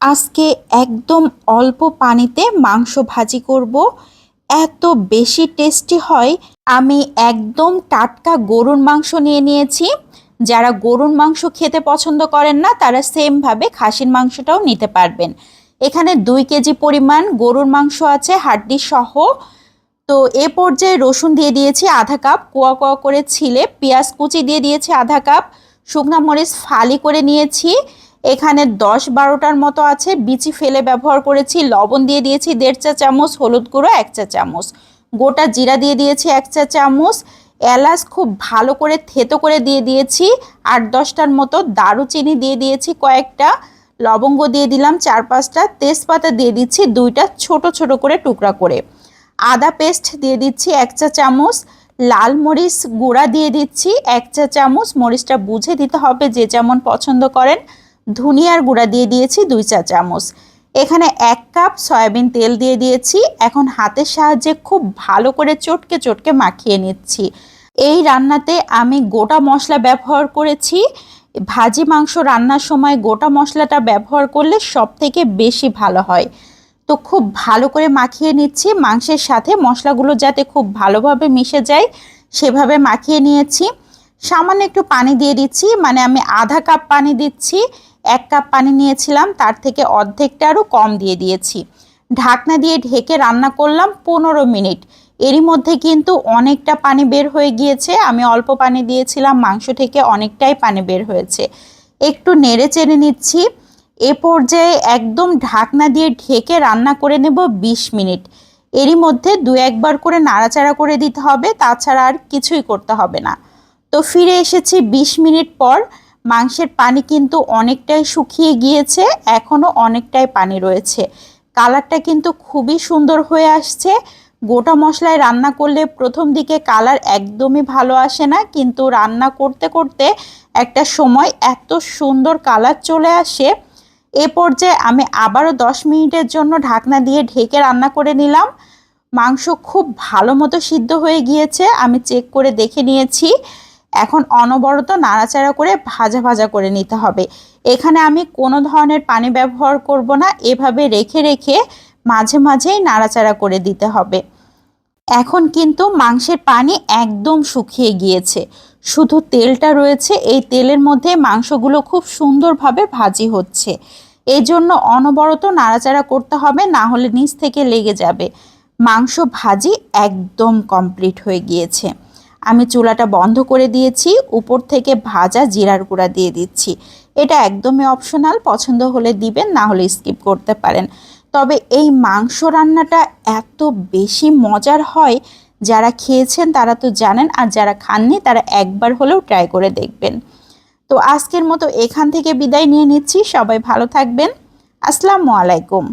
আজকে একদম অল্প পানিতে মাংস ভাজি করব। এত বেশি টেস্টি হয়, আমি একদম টাটকা গরুর মাংস নিয়ে নিয়েছি। যারা গরুর মাংস খেতে পছন্দ করেন না, তারা সেমভাবে খাসির মাংসটাও নিতে পারবেন। এখানে দুই কেজি পরিমাণ গরুর মাংস আছে, হাড্ডি সহ। তো এ পর্যায়ে রসুন দিয়ে দিয়েছি আধা কাপ, কোয়া কোয়া করে ছিলে, পেঁয়াজ কুচি দিয়ে দিয়েছি আধা কাপ, শুকনা মরিচ ফালি করে নিয়েছি। এখানে দশ বারোটার মতো আছে। বিচি ফেলে ব্যবহার করেছি। লবণ দিয়ে দিয়েছি দেড় চা চামচ, হলুদ গুঁড়ো এক চা চামচ। গোটা জিরা দিয়ে দিয়েছি এক চা চামচ। এলাচ খুব ভালো করে থেতো করে দিয়ে দিয়েছি। আট দশটার মতো দারুচিনি দিয়ে দিয়েছি কয়েকটা। লবঙ্গ দিয়ে দিলাম চার পাঁচটা। তেজপাতা দিয়ে দিচ্ছি দুইটা ছোট ছোট করে টুকরা করে। আদা পেস্ট দিয়ে দিচ্ছি এক চা চামচ। লাল মরিচ গুঁড়া দিয়ে দিচ্ছি এক চা চামচ। মরিচটা বুঝে দিতে হবে যে যেমন পছন্দ করেন। ধনিয়ার গুঁড়া দিয়ে দিয়েছি দুই চা চামচ। এখানে এক কাপ সয়াবিন তেল দিয়ে দিয়েছি। এখন হাতের সাহায্যে খুব ভালো করে চটকে চটকে মাখিয়ে নিচ্ছি। এই রান্নাতে আমি গোটা মশলা ব্যবহার করেছি। ভাজি মাংস রান্নার সময় গোটা মশলাটা ব্যবহার করলে সব থেকে বেশি ভালো হয়। তো খুব ভালো করে মাখিয়ে নিচ্ছি। মাংসের সাথে মশলাগুলো যাতে খুব ভালোভাবে মিশে যায়, সেভাবে মাখিয়ে নিয়েছি। সামান্য একটু পানি দিয়ে দিচ্ছি মানে আমি আধা কাপ পানি দিচ্ছি, এক কাপ পানি নিয়েছিলাম, তার থেকে অর্ধেকটা আরও কম দিয়ে দিয়েছি। ঢাকনা দিয়ে ঢেকে রান্না করলাম পনেরো মিনিট। এরই মধ্যে কিন্তু অনেকটা পানি বের হয়ে গিয়েছে, আমি অল্প পানি দিয়েছিলাম, মাংস থেকে অনেকটাই পানি বের হয়েছে। একটু নেড়ে চেড়ে নিচ্ছি। এ পর্যায়ে একদম ঢাকনা দিয়ে ঢেকে রান্না করে নেব ২০ মিনিট। এরই মধ্যে দু একবার করে নাড়াচাড়া করে দিতে হবে, তাছাড়া আর কিছুই করতে হবে না। তো ফিরে এসেছি ২০ মিনিট পর। মাংসের পানি কিন্তু অনেকটাই শুকিয়ে গিয়েছে এখনও অনেকটাই পানি রয়েছে। কালারটা কিন্তু খুবই সুন্দর হয়ে আসছে। গোটা মশলায় রান্না করলে প্রথম দিকে কালার একদমই ভালো আসে না, কিন্তু রান্না করতে করতে একটা সময় এত সুন্দর কালার চলে আসে। এ পর্যায়ে আমি আবারও দশ মিনিটের জন্য ঢাকনা দিয়ে ঢেকে রান্না করে নিলাম। মাংস খুব ভালো মতো সিদ্ধ হয়ে গিয়েছে, আমি চেক করে দেখে নিয়েছি। এখন অনবরত নাড়াচাড়া করে ভাজা ভাজা করে নিতে হবে। এখানে আমি কোনো ধরনের পানি ব্যবহার করব না, এভাবে রেখে রেখে মাঝে মাঝেই নাড়াচাড়া করে দিতে হবে। এখন কিন্তু মাংসের পানি একদম শুকিয়ে গিয়েছে। শুধু তেলটা রয়েছে, এই তেলের মধ্যে মাংসগুলো খুব সুন্দরভাবে ভাজি হচ্ছে। এই জন্য অনবরত নাড়াচাড়া করতে হবে, না হলে নিচ থেকে লেগে যাবে। মাংস ভাজি একদম কমপ্লিট হয়ে গিয়েছে। আমি চুলাটা বন্ধ করে দিয়েছি, উপর থেকে ভাজা জিরার গুঁড়া দিয়ে দিচ্ছি। এটা একদমই অপশনাল পছন্দ হলে দিবেন, না হলে স্কিপ করতে পারেন। তবে এই মাংস রান্নাটা এত বেশি মজার হয়, যারা খেয়েছেন তারা তো জানেন, আর যারা খাননি তারা একবার হলেও ট্রাই করে দেখবেন। তো আজকের মতো এখান থেকে বিদায় নিয়ে নিচ্ছি, সবাই ভালো থাকবেন। আসসালামু আলাইকুম।